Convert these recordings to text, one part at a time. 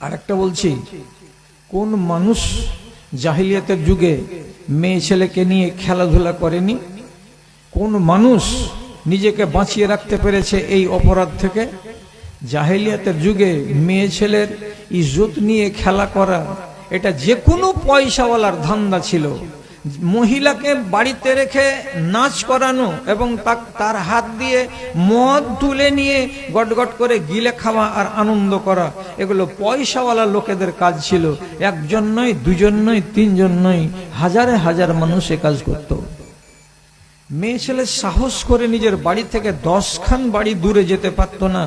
আর একটা বলছি, কোন মানুষ জাহিলিয়াতের যুগে মেয়ে ছেলেকে নিয়ে খেলাধুলা করেনি? কোন মানুষ নিজেকে বাঁচিয়ে রাখতে পেরেছে এই অপরাধ থেকে? জাহেলিয়াতের যুগে মেয়ে ছেলের ইজ্জত নিয়ে খেলা করা, এটা যে কোনো পয়সাওয়ালার ধান্দা ছিল। মহিলাকে বাড়িতে রেখে নাচ করানো এবং তার হাত দিয়ে মদ তুলে নিয়ে গটগট করে গিলে খাওয়া আর আনন্দ করা, এগুলো পয়সাওয়ালা লোকেদের কাজ ছিল। একজন নয়, দুজন নয়, তিনজন নয়, হাজারে হাজার মানুষ এ কাজ করত। মেয়ে ছেলে সাহস করে নিজের বাড়ি থেকে দশখান বাড়ি দূরে যেতে পারতো না।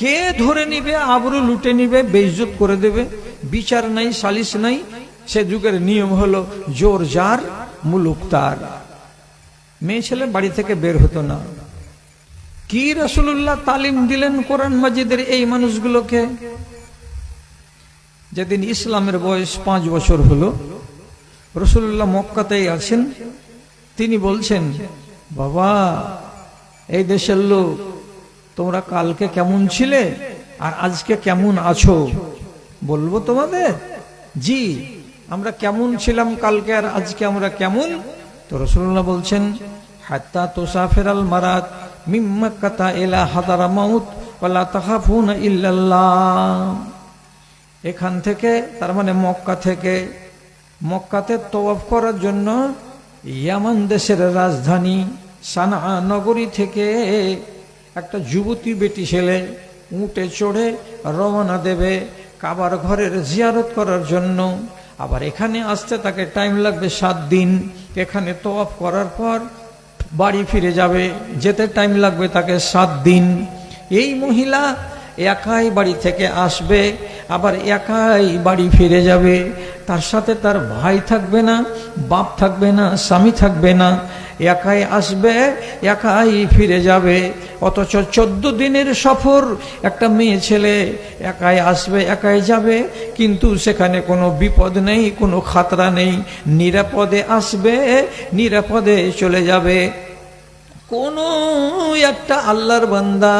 কে ধরে নিবে, আবরু লুটে নিবে, বেইজ্জত করে দেবে? বিচার নাই, সালিশ নাই সে যুগের নিয়ম হলো জোর যার, মুলুক তার। মেয়ে ছেলে বাড়ি থেকে বের হতো না। কি রসুল্লাহ তালিম দিলেন কোরআন মাজিদের এই মানুষগুলোকে? যেদিন ইসলামের বয়স পাঁচ বছর হলো রসুল্লাহ মক্কাতেই আছেন তিনি বলছেন, বাবা, এই দেশের লোক, তোমরা কালকে কেমন ছিলে আর আজকে কেমন আছো? বলব তোমাদের? জি। আমরা কেমন ছিলাম কালকে আর আজকে আমরা কেমন? তো রসুল্লাহ বলছেন, হাত্তা তোসাফের আল মারাত মিম্মাক্কাতা এলা হাদারা মাউত ওয়ালা তাহাফুনা ইল্লাল্লাহ। এখান থেকে, তার মানে মক্কা থেকে, মক্কাতে তওয়াফ করার জন্য ইয়ামান দেশের রাজধানী সানা নগরী থেকে একটা যুবতী বেটি ছেলে উঠে চড়ে রওনা দেবে কাবার ঘরের জিয়ারত করার জন্য। আবার এখানে আসতে তাকে টাইম লাগবে সাত দিন। এখানে তোয়াফ করার পর বাড়ি ফিরে যাবে। যেতে টাইম লাগবে তাকে সাত দিন। এই মহিলা একাই বাড়ি থেকে আসবে, আবার একাই বাড়ি ফিরে যাবে। তার সাথে তার ভাই থাকবে না, বাপ থাকবে না, স্বামী থাকবে না। একাই আসবে, একাই ফিরে যাবে। অথচ চোদ্দ দিনের সফর, একটা মেয়ে ছেলে একাই আসবে, একাই যাবে। কিন্তু সেখানে কোনো বিপদ নেই, কোনো খাতরা নেই। নিরাপদে আসবে, নিরাপদে চলে যাবে। কোন একটা আল্লাহর বান্দা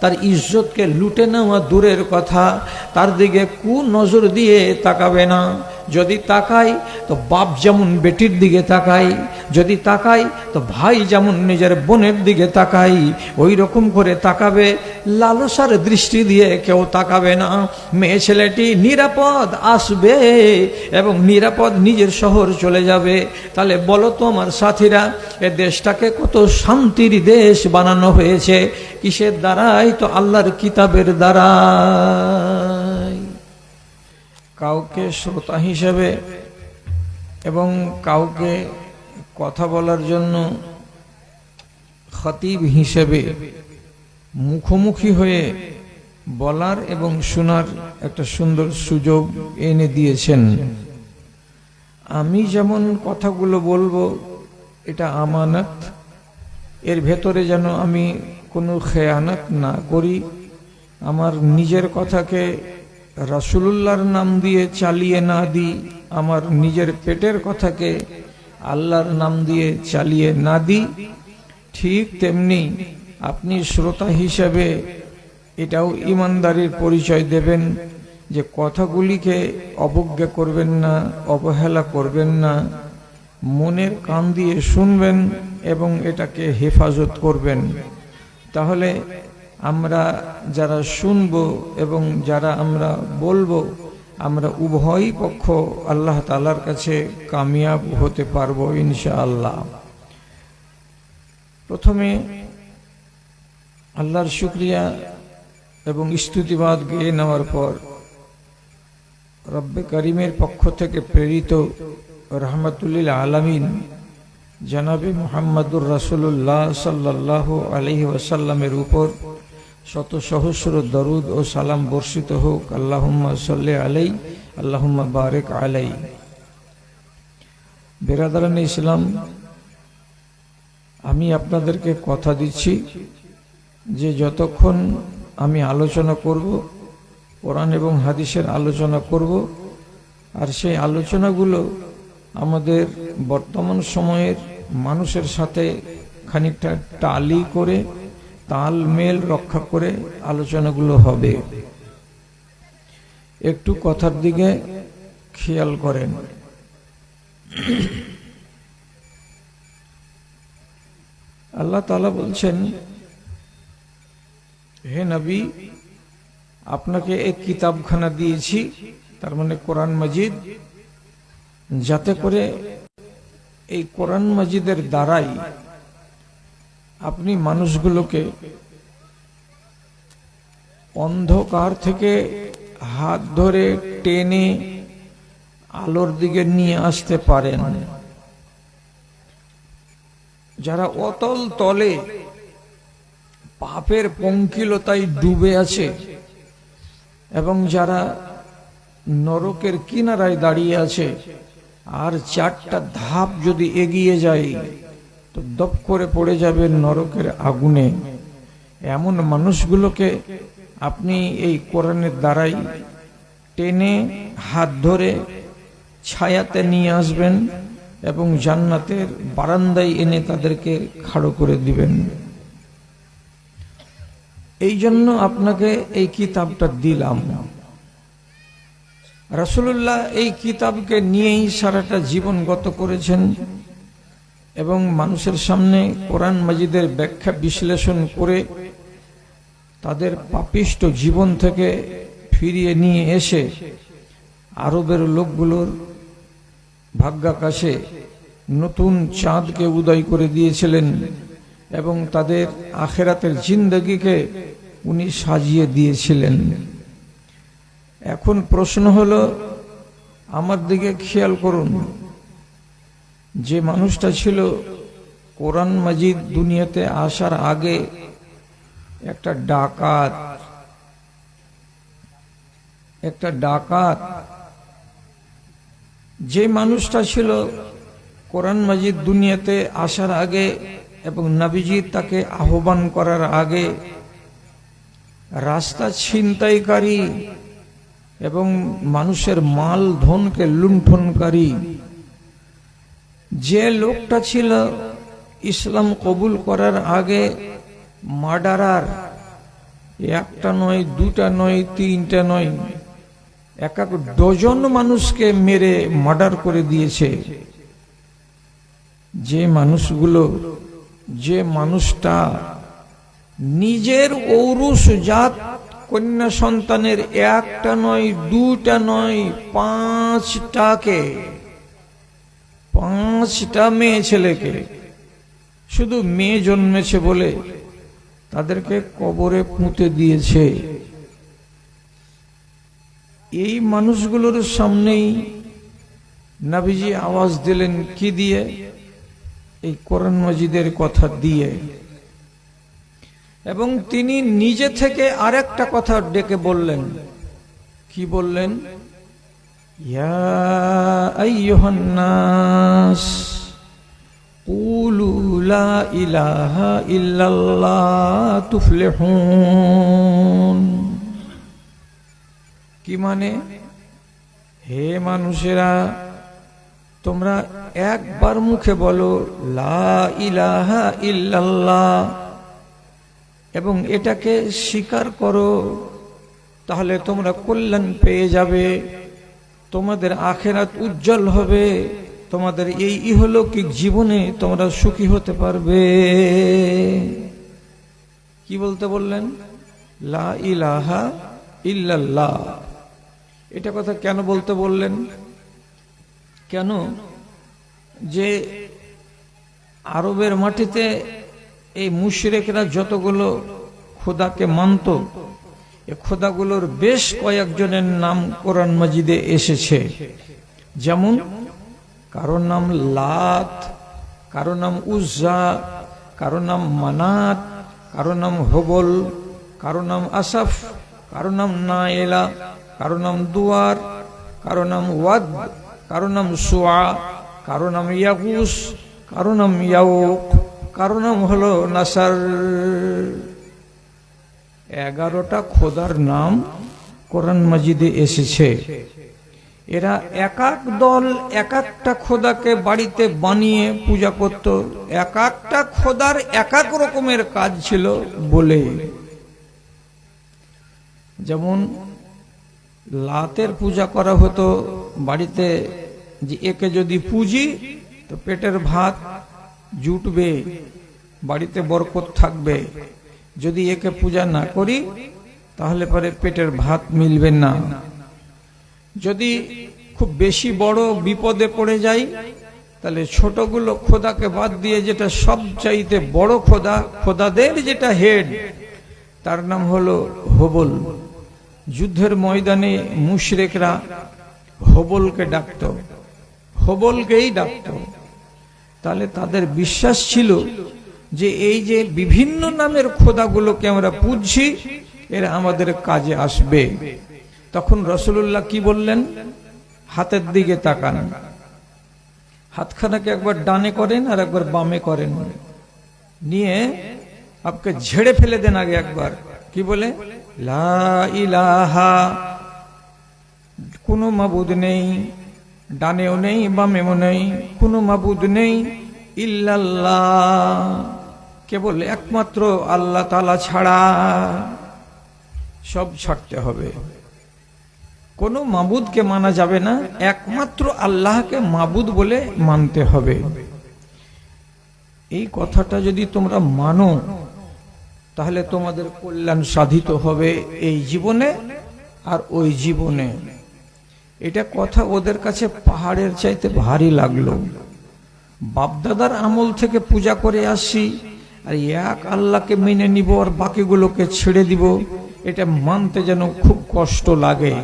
তার ইজ্জতকে লুটে নেওয়া দূরের কথা, তার দিকে কু নজর দিয়ে তাকাবে না। যদি তাকাই, তো বাপ যেমন বেটির দিকে তাকাই, যদি তাকাই, তো ভাই যেমন নিজের বোনের দিকে তাকাই ওই রকম করে তাকাবে, লালসার দৃষ্টি দিয়ে কেউ তাকাবে না। মেয়ে ছেলেটি নিরাপদ আসবে এবং নিরাপদ নিজের শহর চলে যাবে। তাহলে বলো তো আমার সাথীরা, এ দেশটাকে কত শান্তির দেশ বানানো হয়েছে? কিসের দ্বারাই তো আল্লাহর কিতাবের দ্বারাই কাউকে শ্রোতা হিসেবে এবং কাউকে কথা বলার জন্য খতিব হিসেবে মুখোমুখি হয়ে বলার এবং শোনার একটা সুন্দর সুযোগ এনে দিয়েছেন। আমি যেমন কথাগুলো বলব, এটা আমানত। এর ভেতরে যেন আমি কোনো খেয়ানত না করি। আমার নিজের কথাকে রাসুলুল্লাহর নাম দিয়ে চালিয়ে না দিই আমার নিজের পেটের কথাকে আল্লাহর নাম দিয়ে চালিয়ে না দিই ঠিক তেমনি আপনি শ্রোতা হিসেবে এটাও ইমানদারির পরিচয় দেবেন যে কথাগুলিকে অবজ্ঞা করবেন না, অবহেলা করবেন না, মনের কান দিয়ে শুনবেন এবং এটাকে হেফাজত করবেন। তাহলে আমরা যারা শুনব এবং যারা আমরা বলব, আমরা উভয় পক্ষ আল্লাহ তালার কাছে কামিয়াব হতে পারব ইনশাআল্লাহ। প্রথমে আল্লাহর শুক্রিয়া এবং স্তুতিবাদ গেয়ে নেওয়ার পর রব্বে করিমের পক্ষ থেকে প্রেরিত রহমতুল্লিল আলমিন জনাবি মোহাম্মদুর রাসুল্লাহ সাল্লাহ আলহি ওয়াসাল্লামের উপর শত সহস্র দরুদ ও সালাম বর্ষিত হোক। আল্লাহুম্মা সাল্লি আলাই আল্লাহুম্মা বারেক আলাই বেরাদারান ইসলাম, আমি আপনাদেরকে কথা দিচ্ছি যে যতক্ষণ আমি আলোচনা করব, কোরআন এবং হাদিসের আলোচনা করব, আর সেই আলোচনাগুলো আমাদের বর্তমান সময়ের মানুষের সাথে খানিকটা টালি করে তাল মেল রক্ষা করে আলোচনাগুলো হবে। একটু কথার দিকে খেয়াল করেন। আল্লাহ তালা বলছেন, হে নবী, আপনাকে এক কিতাবখানা দিয়েছি, তার মানে কোরআন মজিদ, যাতে করে এই কোরআন মজিদের দ্বারাই আপনি মানুষগুলোকে অন্ধকার থেকে হাত ধরে টেনে আলোর দিকে নিয়ে আসতে পারেন। যারা অতল তলে পাপের পঙ্কিলতায় ডুবে আছে এবং যারা নরকের কিনারায় দাঁড়িয়ে আছে, আর চারটা ধাপ যদি এগিয়ে যায় তো দপ করে পড়ে যাবে নরকের আগুনে। এমন মানুষগুলোকে আপনি এই কোরআনের দ্বারাই টেনে, হাত ধরে ছায়াতে নিয়ে আসবেন এবং জান্নাতের বারান্দায় এনে তাদেরকে খাড়ো করে দিবেন। এই জন্য আপনাকে এই কিতাবটা দিলাম। রাসুল্লাহ এই কিতাবকে নিয়েই সারাটা জীবন গত করেছেন। এবং মানুষের সামনে কোরআন মাজিদের ব্যাখ্যা বিশ্লেষণ করে তাদের পাপিষ্ট জীবন থেকে ফিরিয়ে নিয়ে এসে আরবের লোকগুলোর ভাগ্যাকাশে নতুন চাঁদকে উদয় করে দিয়েছিলেন এবং তাদের আখেরাতের জিন্দগিকে উনি সাজিয়ে দিয়েছিলেন। এখন প্রশ্ন হলো, আমার দিকে খেয়াল করুন। যে মানুষটা ছিল কোরআন মাজিদ দুনিয়াতে আসার আগে একটা ডাকাত একটা ডাকাত। যে মানুষটা ছিল কোরআন মাজিদ দুনিয়াতে আসার আগে এবং নবীজি তাকে আহ্বান করার আগে রাস্তা ছিনতাইকারী এবং মানুষের মাল ধনকে লুণ্ঠনকারী যে লোকটা ছিল ইসলাম কবুল করার আগে মার্ডারার, একটা নয়, দুটা নয়, তিনটা নয়, এক এক ডজন মানুষকে মেরে মার্ডার করে দিয়েছে। যে মানুষগুলো, যে মানুষটা নিজের ঔরুষ জাত, কন্যা সন্তানের একটা নয়, দুটা নয়, পাঁচটাকে পাঁচটা মেয়ে ছেলেকে শুধু মেয়ে জন্মেছে বলে তাদেরকে কবরে পুঁতে দিয়েছে। এই মানুষগুলোর সামনেই নাবিজি আওয়াজ দিলেন, কি দিয়ে? এই কোরআন মজিদের কথা দিয়ে। এবং তিনি নিজে থেকে আরেকটা কথা ডেকে বললেন। কি বললেন? ইয়া আইয়ুহান্নাস قولوا لا إله إلا الله تفلحون কি মানে হে মানুষেরা তোমরা একবার মুখে বলো লা ইলাহা ইল্লাল্লাহ এবং এটাকে স্বীকার করো তাহলে তোমরা কল্যাণ পেয়ে যাবে তোমাদের আখেরাত উজ্জ্বল হবে। তোমাদের এই ইহলৌকিক জীবনে তোমরা সুখী হতে পারবে। কি বলতে বললেন? লা ইলাহা ইল্লাল্লাহ। এটা কথা কেন বলতে বললেন? কেন? যে আরবের মাটিতে এই মুশরেকরা যতগুলো খোদাকে মানত এ খোদাগুলোর বেশ কয়েকজনের নাম কোরআন মজিদে এসেছে যেমন কারোর নাম লাত কারও নাম উজ্জা কারও নাম মানাত কারও নাম হবল কারও নাম আসাফ কারও নাম নায়েলা কারও নাম দুয়ার কারও নাম ওয়াদ কারও নাম সোয়া কারও নাম ইয়াকুস কারও নাম ইয়াউক কারও নাম হলো নাসার এগারোটা খোদার নাম কোরআন মজিদে এসেছে। এরা এক এক দল এক একটা খোদাকে বাড়িতে বানিয়ে পূজা করত। এক একটা খোদার এক এক রকমের কাজ ছিল বলে। যেমন লাতের পূজা করা হতো বাড়িতে যে একে যদি পুঁজি, তো পেটের ভাত জুটবে, বাড়িতে বরকত থাকবে। যদি একে পূজা না করি, তাহলে পরে পেটের ভাত মিলবে না। যদি খুব বেশি বড় বিপদে পড়ে যাই, তাহলে ছোটগুলো খোদাকে বাদ দিয়ে যেটা সব চাইতে বড় খোদা, খোদাদের যেটা হেড, তার নাম হলো হবল। যুদ্ধের ময়দানে মুশরেকরা হবলকে ডাকত। হবলকেই ডাকত। তাহলে তাদের বিশ্বাস ছিল যে এই যে বিভিন্ন নামের খোদাগুলোকে আমরা পুজছি, এরা আমাদের কাজে আসবে। তখন রসুল্লাহ কি বললেন? হাতের দিকে তাকান। হাতখানাকে একবার ডানে করেন আর একবার বামে করেন। নিয়ে আপকে ঝেড়ে ফেলে দেন আগে একবার। কি বলে? লা কোনো মাবুদ নেই, ডানেও নেই, বামেও নেই, কোনো মাবুদ নেই, ইল্লাল্লাহ। কেবল একমাত্র আল্লাহ তালা ছাড়া সব ছাড়তে হবে। কোনো মাবুদকে মানা যাবে না, একমাত্র আল্লাহকে মাবুদ বলে মানতে হবে। এই কথাটা যদি তোমরা মানো, তাহলে তোমাদের কল্যাণ সাধিত হবে এই জীবনে আর ওই জীবনে। এটা কথা ওদের কাছে পাহাড়ের চাইতে ভারী লাগল। বাপদাদার আমল থেকে পূজা করে আসছি আর এক আল্লাহকে মেনে নিব, আর বাকিগুলোকে ছেড়ে দিব। এটা মানতে যেন খুব কষ্ট লাগে।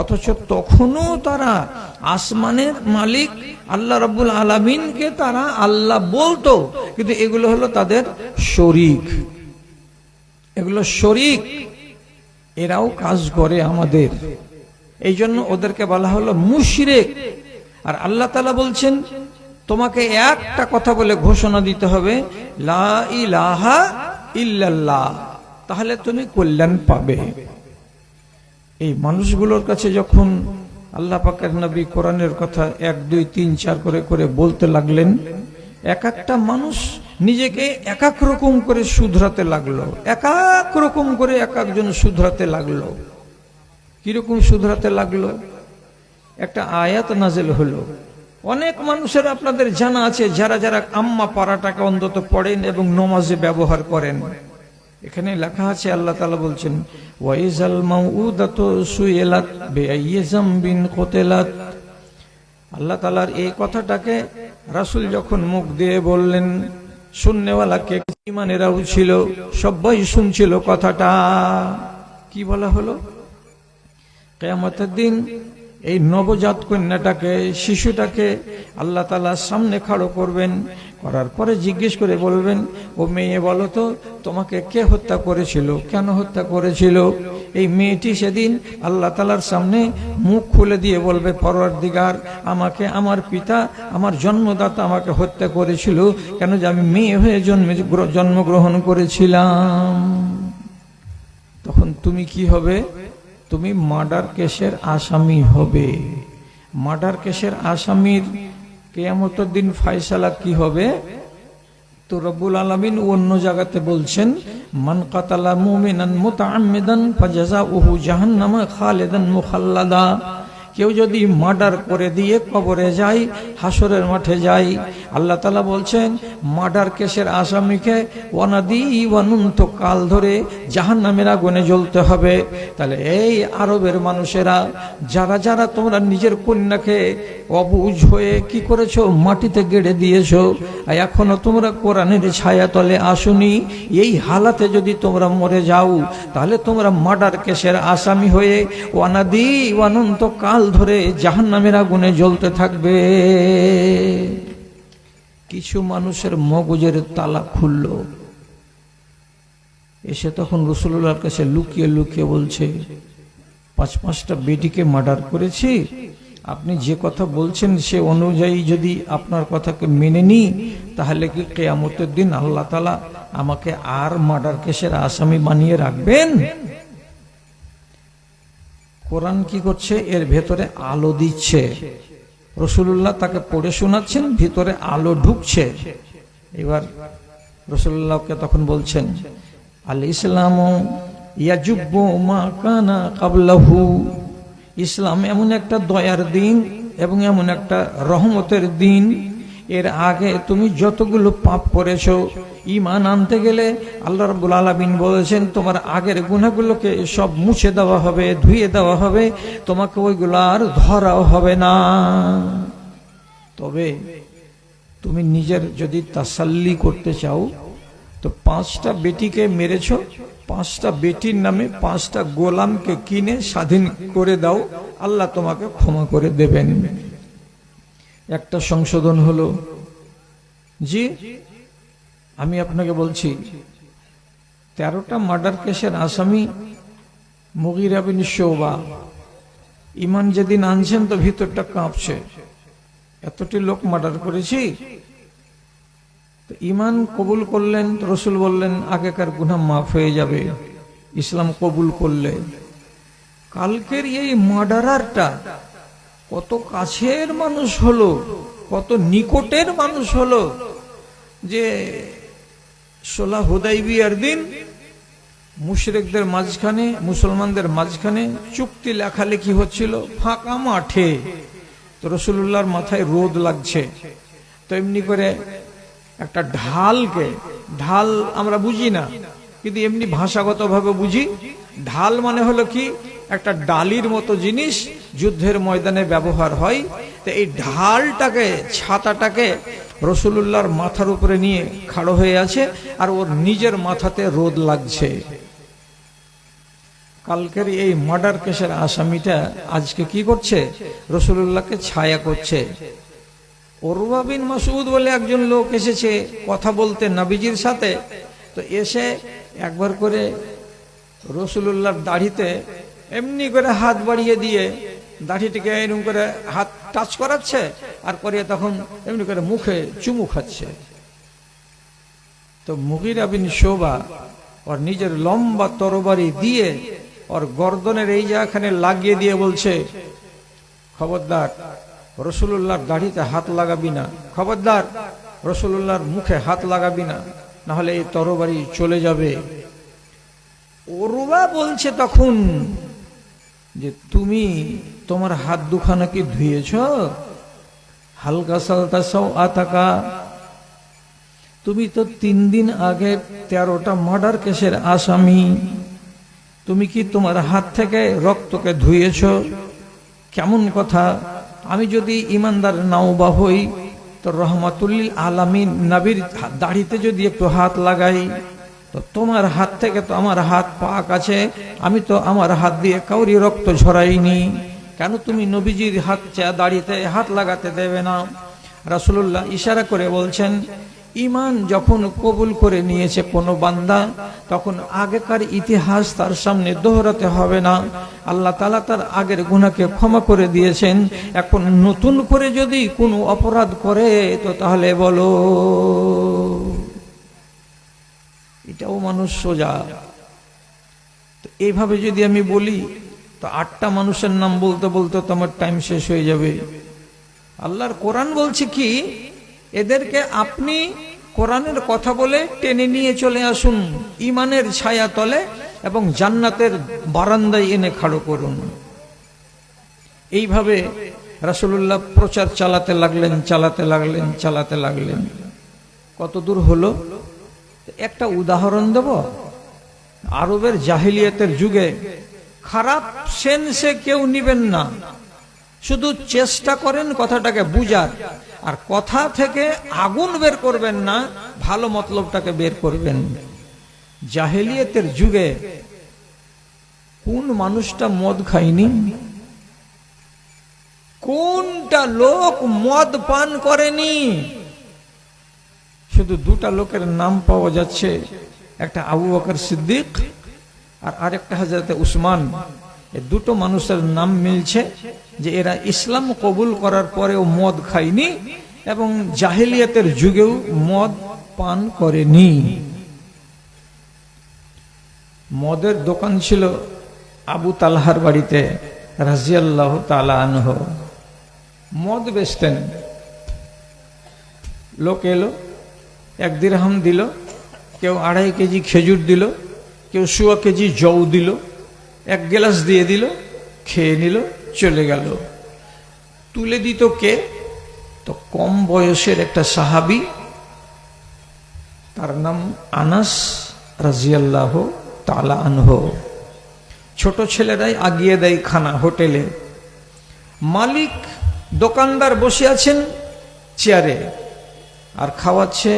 অথচ তখনও তারা আসমানের মালিক, আল্লাহ রব্বুল আলমিনকে তারা আল্লাহ বলতো, কিন্তু এগুলো হলো তাদের শরিক। এগুলো শরিক, এরাও কাজ করে আমাদের। এই জন্য ওদেরকে বলা হলো মুশরেক। আর আল্লাহ তালা বলছেন তোমাকে একটা কথা বলে ঘোষণা দিতে হবে, লা তাহলে তুমি কল্যাণ পাবে। এই মানুষগুলোর কাছে যখন আল্লাহ পাকের নবী কোরআনের কথা এক, দুই, তিন, চার করে করে বলতে লাগলেন, এক একটা মানুষ নিজেকে এক এক রকম করে শুধরাতে লাগল, এক এক রকম করে এক একজন শুধরাতে লাগল। কীরকম শুধরাতে লাগল? একটা আয়াত নাজেল হলো। অনেক মানুষের আপনাদের জানা আছে, যারা যারা আম্মা পাড়াটাকে অন্তত পড়েন এবং নমাজে ব্যবহার করেন। এখানে লেখা আছে, আল্লাহ তালা বলছেন, ওয়াইজাল মাউদাত সুয়েলাত বেআইয়াম বিন কোতেলাত। আল্লাহ তালার এই কথাটাকে রাসুল যখন মুখ দিয়ে বললেন শূন্যওয়ালাকে ইমানেরাও ছিল সবাই শুনছিল কথাটা। কি বলা হলো? কেয়ামতের দিন এই নবজাত কন্যাটাকে, শিশুটাকে আল্লাহ তালার সামনে খাড়ো করবেন, করার পরে জিজ্ঞেস করে বলবেন, ও মেয়ে বলো তো, তোমাকে কে হত্যা করেছিল? কেন হত্যা করেছিল? এই মেয়েটি সেদিন আল্লাহ তালার সামনে মুখ খুলে দিয়ে বলবে পরওয়ার দিগার আমাকে আমার পিতা, আমার জন্মদাতা আমাকে হত্যা করেছিল। কেন যে আমি মেয়ে হয়ে জন্মে, জন্মগ্রহণ করেছিলাম? তখন তুমি কি হবে? তুমি মার্ডার কেসের আসামি হবে। মার্ডার কেসের আসামির কেয়ামতের দিন ফাইসালা কি হবে? তো রব্বুল আলমিন অন্য জায়গাতে বলছেন, মান কাতালা মুমিনান মুতাআম্মিদান ফাজাযাউহু জাহান্নামা খালিদান মুখাল্লাদা। কেউ যদি মার্ডার করে দিয়ে কবরে যায় হাসরের মাঠে যায়, আল্লাহ তালা বলছেন, মার্ডার কেসের আসামিকে ওয়ানাদি ওয়ানুন্ত কাল ধরে জাহান নামের আগুনে জ্বলতে হবে। তাহলে এই আরবের মানুষেরা, যারা যারা তোমরা নিজের কন্যাকে অবুঝ হয়ে কি করেছ? মাটিতে গেড়ে দিয়েছ। এখনও তোমরা কোরআনের ছায়া তলে আসুনি। এই হালাতে যদি তোমরা মরে যাও, তাহলে তোমরা মার্ডার কেসের আসামি হয়ে ওয়ানাদি ওয়ানন্ত কাল ধরে জাহান নামের আগুনে জ্বলতে থাকবে। কিছু মানুষের মগজের তালা খুলল। এসে তখন রসুল্লাহর কাছে লুকিয়ে লুকিয়ে বলছে, পাঁচ পাঁচটা বেটিকে মার্ডার করেছি। আপনি যে কথা বলছেন সে অনুযায়ী যদি আপনার কথাকে মেনে নিই, তাহলে কি কেয়ামতের দিন আল্লাহ তালা আমাকে আর মার্ডার কেসের আসামি বানিয়ে রাখবেন? কোরআন কি করছে? এর ভেতরে আলো দিচ্ছে। রসুল্লাহ তাকে পড়ে শোনাচ্ছেন, ভিতরে আলো ঢুকছে। এবার রসুল্লাহকে তখন বলছেন আল ইসলাম মা কানা ইসলাম এমন একটা দয়ার দিন এবং এমন একটা রহমতের দিন। এর আগে তুমি যতগুলো পাপ করেছ ইমান আনতে গেলে আল্লাহ রাব্বুল আলামিন বলেছেন, তোমার আগের গুণাগুলোকে সব মুছে দেওয়া হবে, ধুয়ে দেওয়া হবে, তোমাকে ওইগুলো আর ধরাও হবে না। তবে তুমি নিজের যদি তাসাল্লি করতে চাও, তো পাঁচটা বেটিকে মেরেছ, পাঁচটা বেটির নামে পাঁচটা গোলামকে কিনে স্বাধীন করে দাও, আল্লাহ তোমাকে ক্ষমা করে দেবেন। একটা সংশোধন হলো। জি, আমি আপনাকে বলছি, তেরোটা মার্ডার কেসের আসামি মুগিরা বিন শোবা। ইমান যেদিন আনছেন তো ভিতরটা কাঁপছে। এতটি লোক মার্ডার করেছি। তো ইমান কবুল করলেন রসুল বললেন, আগেকার গুনাহ মাফ হয়ে যাবে। ইসলাম কবুল করলে। কালকের এই মার্ডারারটা কত কাছের মানুষ হলো, কত নিকটের মানুষ হলো, যে সোলা হুদাইবিয়ার দিন মুশরিকদের মাঝখানে, মুসলমানদের মাঝখানে চুক্তি লেখালেখি হচ্ছিল ফাঁকা মাঠে। তো রসুল্লাহর মাথায় রোদ লাগছে। তো এমনি করে একটা ঢালকে, ঢাল আমরা বুঝি না, কিন্তু এমনি ভাষাগতভাবে বুঝি। ঢাল মানে হলো কি? একটা ডালির মতো জিনিস যুদ্ধের ময়দানে ব্যবহার হয়, তো এই ঢালটাকে, ছাতাটাকে রসুল্লাহর মাথার উপরে নিয়ে খাড়ো হয়ে আছে আর ওর নিজের মাথাতে রোদ লাগছে। কালকের এই মার্ডার কেসের আসামিটা আজকে কি করছে? রসুল্লাহকে ছায়া করছে। বিন মাসুদ বলে একজন লোক এসেছে কথা বলতে নাবিজির সাথে, তো এসে একবার করে রসুল্লাহর দাড়িতে এমনি করে হাত বাড়িয়ে দিয়ে দাড়িটিকে এরকম করে হাত টাচ করাচ্ছে আর করে তখন এমনি করে মুখে চুমু খাচ্ছে। তো মুগিরা বিন শোভা ওর নিজের লম্বা তরবারি দিয়ে ওর গর্দনের এই জায়গাখানে লাগিয়ে দিয়ে বলছে, খবরদার রসুল্লাহর দাড়িতে হাত লাগাবি না। খবরদার রসুল্লাহর মুখে হাত লাগাবি না, নাহলে এই তরবারি চলে যাবে। ওরুবা বলছে তখন যে তুমি তোমার হাত দুখানা কি ধুয়েছ? হালকা সালতা সৌ আতাকা। তুমি তো তিন দিন আগে তেরোটা মার্ডার কেসের আসামি। তুমি কি তোমার হাত থেকে রক্তকে ধুয়েছ? কেমন কথা? আমি যদি ইমানদার নাও বা হই, তো রহমাতুল্লিল আলামিন নাবির দাড়িতে যদি একটু হাত লাগাই তো তোমার হাত থেকে তো আমার হাত পাক আছে, আমি তো আমার হাত দিয়ে কাউরি রক্ত ঝরাইনি। কেন তুমি নবীজির হাত চা দাড়িতে, হাত লাগাতে দেবে না? রাসুল্লাহ ইশারা করে বলছেন ইমান যখন কবুল করে নিয়েছে কোনো বান্দা, তখন আগেকার ইতিহাস তার সামনে দোহরাতে হবে না। আল্লাহ তালা তার আগের গুণাকে ক্ষমা করে দিয়েছেন। এখন নতুন করে যদি কোনো অপরাধ করে, তো তাহলে বলো। এটাও মানুষ সোজা। তো এইভাবে যদি আমি বলি, তো আটটা মানুষের নাম বলতে বলতে তো আমার টাইম শেষ হয়ে যাবে। আল্লাহর কোরআন বলছে কি, এদেরকে আপনি কোরআনের কথা বলে টেনে নিয়ে চলে আসুন, ইমানের ছায়া তলে এবং জান্নাতের বারান্দায় এনে খাড়ো করুন। এইভাবে রাসুল্লাহ প্রচার চালাতে লাগলেন চালাতে লাগলেন চালাতে লাগলেন। কত দূর হলো? একটা উদাহরণ দেব? আরবের জাহিলিয়াতের যুগে খারাপ সেন্সে কেউ নিবেন না। শুধু চেষ্টা করেন কথাটাকে বুঝার, আর কথা থেকে আগুন বের করবেন না, ভালো মতলবটাকে বের করবেন। জাহেলিয়তের যুগে কোন মানুষটা মদ খায়নি? কোনটা লোক মদ পান করেনি? শুধু দুটা লোকের নাম পাওয়া যাচ্ছে, একটা আবু বকর সিদ্দিক আর আরেকটা হাজরতে উসমান। এই দুটো মানুষের নাম মিলছে যে এরা ইসলাম কবুল করার পরেও মদ খায়নি এবং জাহিলিয়াতের যুগেও মদ পান করেনি। মদের দোকান ছিল আবু তালহার বাড়িতে, রাজিয়াল্লাহ তালানহ মদ বেচতেন। লোক এলো এক দিরহাম দিল, কেউ আড়াই কেজি খেজুর দিল, কেউ শুয়া কেজি জৌ দিল, এক গ্লাস দিয়ে দিল, খেয়ে নিল, চলে গেল। তুলে দিত কে? তো কম বয়সের একটা সাহাবি, তার নাম আনাস রাজিয়াল্লাহ তালা আনহ। ছোট ছেলেরাই আগিয়ে দেয় খানা হোটেলে। মালিক দোকানদার বসে আছেন চেয়ারে, আর খাওয়াচ্ছে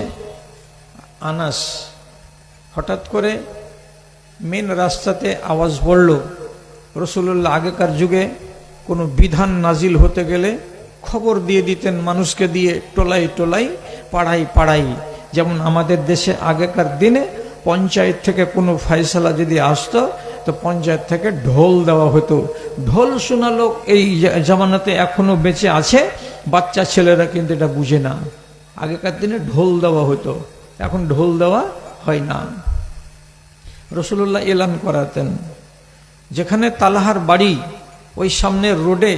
আনাস হঠাৎ করে মেন রাস্তাতে আওয়াজ পড়ল রসুল্লাহ আগেকার যুগে কোনো বিধান নাজিল হতে গেলে খবর দিয়ে দিতেন মানুষকে দিয়ে টোলাই টোলাই, পাড়াই পাড়াই। যেমন আমাদের দেশে আগেকার দিনে পঞ্চায়েত থেকে কোনো ফয়সালা যদি আসতো, তো পঞ্চায়েত থেকে ঢোল দেওয়া হতো। ঢোল শোনা লোক এই জামানাতে এখনও বেঁচে আছে, বাচ্চা ছেলেরা কিন্তু এটা বুঝে না। আগেকার দিনে ঢোল দেওয়া হতো। এখন ঢোল দেওয়া হয় না। রসুল্লাহ এলান করাতেন, যেখানে তালাহার বাড়ি ওই সামনের রোডে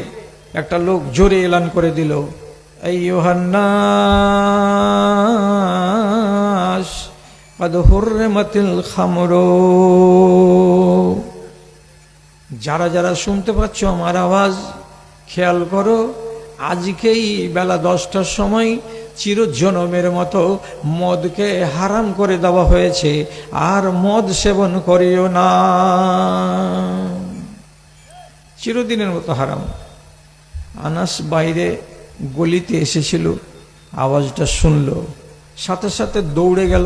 একটা লোক জোরে এলান করে দিল এই মাতিল খামরো। যারা যারা শুনতে পাচ্ছ আমার আওয়াজ, খেয়াল করো, আজকেই বেলা দশটার সময় চিরজনমের মতো মদকে হারাম করে দেওয়া হয়েছে, আর মদ সেবন করিও না। চিরদিনের মতো হারাম। আনাস বাইরে গলিতে এসেছিল, আওয়াজটা শুনল, সাথে সাথে দৌড়ে গেল।